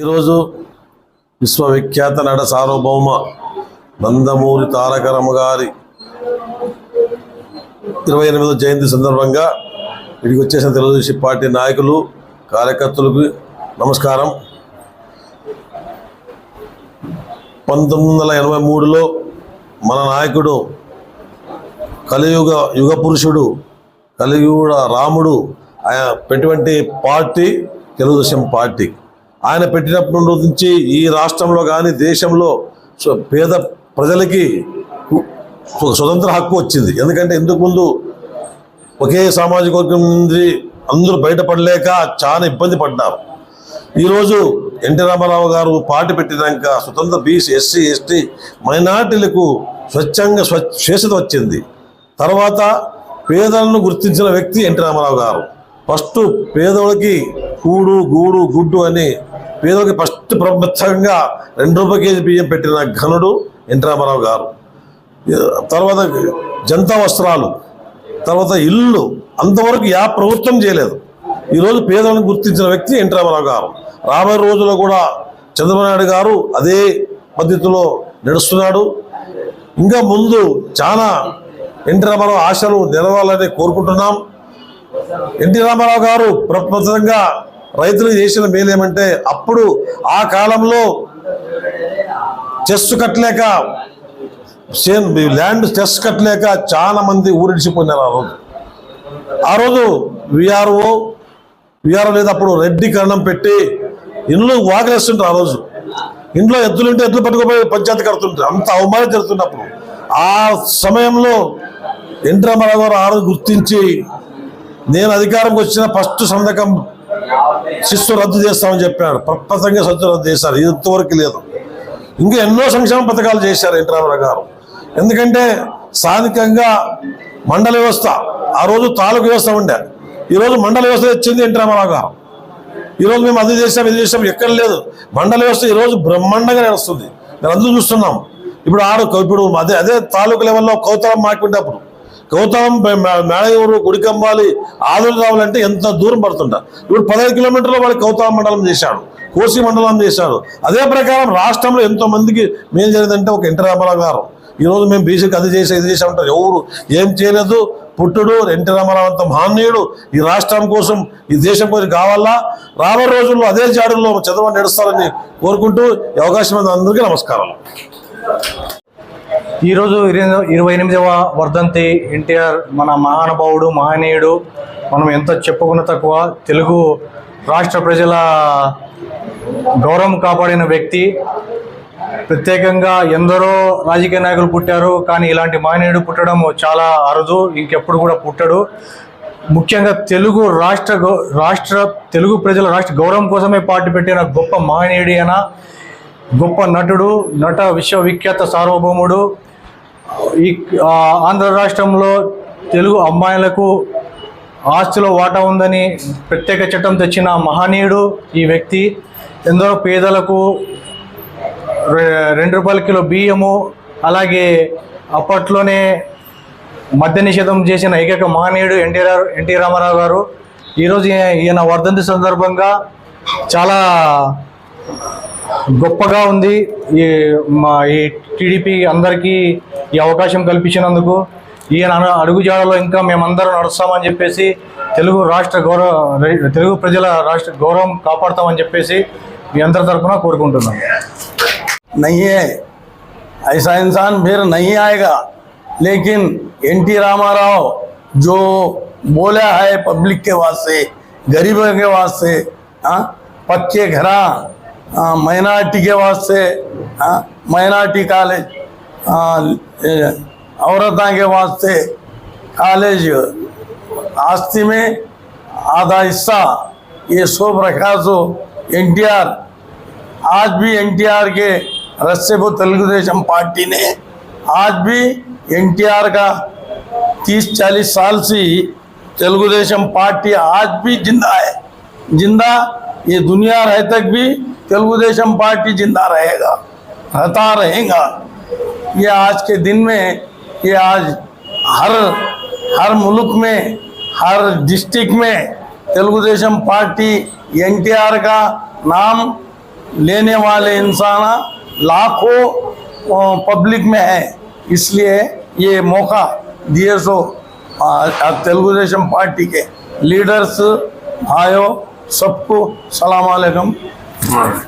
ఈరోజు విశ్వవిఖ్యాత నట సార్వభౌమ నందమూరి తారకరమ్మ గారి ఇరవై ఎనిమిదో జయంతి సందర్భంగా ఇక్కడికి వచ్చేసిన తెలుగుదేశం పార్టీ నాయకులు కార్యకర్తలకు నమస్కారం. పంతొమ్మిది వందల ఎనభై మూడులో మన నాయకుడు కలియుగ యుగ పురుషుడు కలియుగ రాముడు ఆయన పెట్టినటువంటి పార్టీ తెలుగుదేశం పార్టీ. ఆయన పెట్టినప్పటి నుంచి ఈ రాష్ట్రంలో కానీ దేశంలో పేద ప్రజలకి స్వతంత్ర హక్కు వచ్చింది. ఎందుకంటే ఇంతకు ముందు ఒకే సామాజిక వర్గం నుండి అందరూ బయటపడలేక చాలా ఇబ్బంది పడ్డారు. ఈరోజు ఎన్టీ రామారావు గారు పార్టీ పెట్టినాక స్వతంత్ర బీసీ ఎస్సీ ఎస్టీ మైనార్టీలకు స్వచ్ఛంగా స్వ స్వేచ్ఛత వచ్చింది. తర్వాత పేదలను గుర్తించిన వ్యక్తి ఎన్టీ రామారావు గారు. ఫస్ట్ పేదోళ్ళకి కూడు గూడు గుడ్డు అని పేదోకి ఫస్ట్ ప్రపంచంగా రెండు రూపాయల కేజీ బియ్యం పెట్టిన ఘనుడు ఎన్టీ రామారావు గారు తర్వాత జనతా వస్త్రాలు తర్వాత ఇల్లు అంతవరకు యా ప్రభుత్వం చేయలేదు. ఈరోజు పేదలను గుర్తించిన వ్యక్తి ఎన్టీ గారు. రాబోయే రోజుల్లో కూడా చంద్రబాబు నాయుడు గారు అదే పద్ధతిలో నడుస్తున్నాడు. ఇంకా ముందు చాలా ఎన్టీ రామారావు ఆశలు నిలవాలని కోరుకుంటున్నాం. ఎన్టీ రామారావు గారు ప్రపంచంగా రైతులు చేసిన మేలేమంటే అప్పుడు ఆ కాలంలో చెస్ కట్టలేక ల్యాండ్ చెస్ కట్టలేక చాలా మంది ఊరిడిచిపోయినారు ఆ రోజు. ఆ రోజు విఆర్ఓ విఆర్ఓ లేదు అప్పుడు రెడ్డి కరణం పెట్టి ఇండ్లు వాగలేస్తుంటారు ఆ రోజు. ఇంట్లో ఎద్దులు ఉంటే ఎద్దులు పట్టుకుపోయి పంచాయతీ కడుతుంటారు అంత అవమానం జరుగుతున్నప్పుడు ఆ సమయంలో ఎన్ రామారావు గారు ఆ రోజు గుర్తించి నేను అధికారంకి వచ్చిన ఫస్ట్ సంతకం శిస్సు రద్దు చేస్తామని చెప్పాడు ప్రపంచంగా శిస్తు రద్దు చేశారు. ఇది ఇంతవరకు లేదు. ఇంకా ఎన్నో సంక్షేమ పథకాలు చేశారు ఎన్టీ రామారావు గారు. ఎందుకంటే స్థానికంగా మండల వ్యవస్థ ఆ రోజు తాలూకు వ్యవస్థ ఉండే. ఈరోజు మండల వ్యవస్థ తెచ్చింది ఎన్టీ రామారావు గారు. ఈరోజు మేము అది చేసాం ఇది చేసాం ఎక్కడ లేదు. మండల వ్యవస్థ ఈరోజు బ్రహ్మాండంగా నడుస్తుంది మేము అందరూ చూస్తున్నాం. ఇప్పుడు ఆడు ఇప్పుడు అదే అదే తాలూకు లెవెల్లో కౌతలం మాట్లాడేటప్పుడు కౌతలం మే- మే- మేళయూరు గుడికంబాలి ఆదులు రావాలంటే ఎంత దూరం పడుతుంటా? ఇప్పుడు పదహైదు కిలోమీటర్ల వాళ్ళు కౌతలం మండలం చేశాడు కోసి మండలం చేశాడు. అదే ప్రకారం రాష్ట్రంలో ఎంతో మందికి మేలు జరిగిందంటే ఒక ఎన్టీ రామారావు గారు. ఈరోజు మేము బీసీకి అది చేసి ఇది చేసా ఉంటారు ఎవరు ఏం చేయలేదు. పుట్టుడు ఎన్టీ రామారావు అంత మహనీయుడు. ఈ రాష్ట్రం కోసం ఈ దేశం కోసం కావాలా? రాబోయే రోజుల్లో అదే జాడుల్లో చదవని నడుస్తారని కోరుకుంటూ ఈ అవకాశం అందరికీ నమస్కారం ఈరోజు ఇరవై ఇరవై ఎనిమిదవ వర్ధంతి ఎన్టీఆర్ మన మహానుభావుడు మహనీయుడు. మనం ఎంత చెప్పుకున్న తక్కువ తెలుగు రాష్ట్ర ప్రజల గౌరవం కాపాడిన వ్యక్తి. ప్రత్యేకంగా ఎందరో రాజకీయ నాయకులు పుట్టారు కానీ ఇలాంటి మహనీయుడు పుట్టడం చాలా అరుదు ఇంకెప్పుడు కూడా పుట్టడు. ముఖ్యంగా తెలుగు రాష్ట్ర గౌ- రాష్ట్ర తెలుగు ప్రజల రాష్ట్ర గౌరవం కోసమే పార్టీ పెట్టిన గొప్ప మహనీయుడి అయినా గొప్ప నటుడు నట విశ్వవిఖ్యాత సార్వభౌముడు. ఈ ఆంధ్ర రాష్ట్రంలో తెలుగు అమ్మాయిలకు ఆస్తిలో వాటా ఉందని ప్రత్యేక చట్టం తెచ్చిన మహనీయుడు ఈ వ్యక్తి. ఎందరో పేదలకు రె- రెండు రూపాయల కిలో బియ్యము అలాగే అప్పట్లోనే మద్య నిషేధం చేసిన ఏకైక మహనీయుడు ఎన్టీఆర్ ఎన్టీ రామారావు గారు. ఈరోజు ఈయన వర్ధంతి సందర్భంగా చాలా గొప్పగా ఉంది ఈ మా ఈ టీడీపీ అందరికీ ఈ అవకాశం కల్పించినందుకు ఈయన అను- అడుగుజాడలో ఇంకా మేమందరం నడుస్తామని చెప్పేసి తెలుగు రాష్ట్ర గౌరవ రే- తెలుగు ప్రజల రాష్ట్ర గౌరవం కాపాడతామని చెప్పేసి మీ అందరి తరఫున కోరుకుంటున్నాను नहीं है ऐसा इंसान फिर नहीं आएगा लेकिन एन टी रामाराव जो बोला है पब्लिक के वास्ते गरीबों के वास्ते हाँ पक्के घरा माइनॉरिटी के वास्ते माइनॉरिटी कॉलेज औरतों के वास्ते कॉलेज आस्ती में आधा हिस्सा ये सब रखा सो एन आज भी एनटीआर के रस्से को तेलुगुदेशम पार्टी ने आज भी एनटीआर का 30-40 साल से तेलुगुदेशम पार्टी आज भी ज़िंदा है ज़िंदा ये दुनिया रहे तक भी तेलुगुदेशम पार्टी ज़िंदा रहेगा रहता रहेगा। ये आज के दिन में ये आज हर हर मुल्क में हर डिस्ट्रिक्ट में तेलुगुदेशम पार्टी एनटीआर का नाम लेने वाले इंसान लाखों पब्लिक में है। इसलिए ये मौका दिए सो अ, अ, तेलुगु देशम पार्टी के लीडर्स भाइयों सबको सलाम अलैकुम। Right.